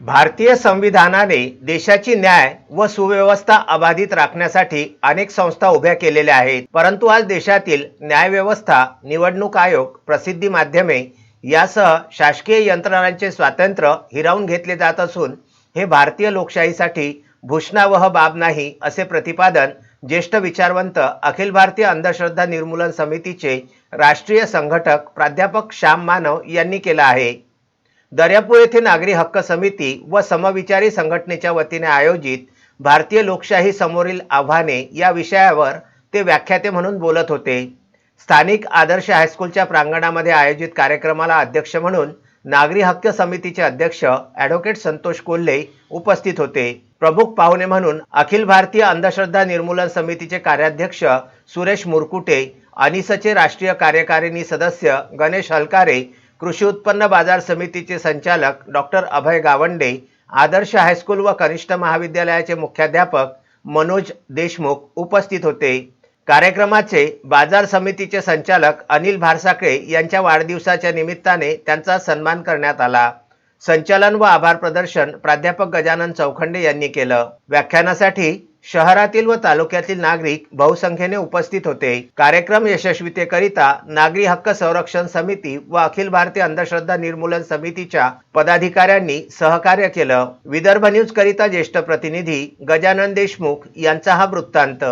भारतीय संविधानाने देशाची न्याय व सुव्यवस्था अबाधित राखण्यासाठी अनेक संस्था उभ्या केलेल्या आहेत. परंतु आज देशातील न्यायव्यवस्था निवडणूक आयोग प्रसिद्धी माध्यमे यासह शासकीय यंत्रणांचे स्वातंत्र्य हिरावून घेतले जात असून हे भारतीय लोकशाहीसाठी भूषणावह बाब नाही असे प्रतिपादन ज्येष्ठ विचारवंत अखिल भारतीय अंधश्रद्धा निर्मूलन समितीचे राष्ट्रीय संघटक प्राध्यापक श्याम मानव यांनी केलं आहे. दर्यापूर येथे नागरी हक्क समिती व समविचारी संघटनेच्या वतीने आयोजित भारतीय लोकशाही समोरील आव्हाने या विषयावर ते व्याख्याते म्हणून बोलत होते. स्थानिक आदर्श हायस्कूलच्या प्रांगणामध्ये आयोजित कार्यक्रमाला अध्यक्ष म्हणून नागरी हक्क समितीचे अध्यक्ष ॲडव्होकेट संतोष कोल्हे उपस्थित होते. प्रमुख पाहुणे म्हणून अखिल भारतीय अंधश्रद्धा निर्मूलन समितीचे कार्याध्यक्ष सुरेश मुरकुटे अनिसचे राष्ट्रीय कार्यकारिणी सदस्य गणेश हलकारे कृषी उत्पन्न बाजार समितीचे संचालक doctor Abhay Gawande Adarsh high school व कनिष्ठ महाविद्यालयाचे मुख्याध्यापक मनोज देशमुख उपस्थित होते. कार्यक्रमाचे बाजार समितीचे संचालक अनिल भारसाकळे यांच्या वाढदिवसाच्या निमित्ताने त्यांचा सन्मान करण्यात आला. संचालन व आभार प्रदर्शन प्राध्यापक गजानन चौखंडे यांनी केलं. व्याख्यानासाठी शहरातील व तालुक्यातील नागरिक बहुसंख्येने उपस्थित होते. कार्यक्रम यशस्वीतेकरिता नागरी हक्क संरक्षण समिती व अखिल भारतीय अंधश्रद्धा निर्मूलन समितीच्या पदाधिकाऱ्यांनी सहकार्य केलं. विदर्भ न्यूज करिता ज्येष्ठ प्रतिनिधी गजानन देशमुख यांचा हा वृत्तांत.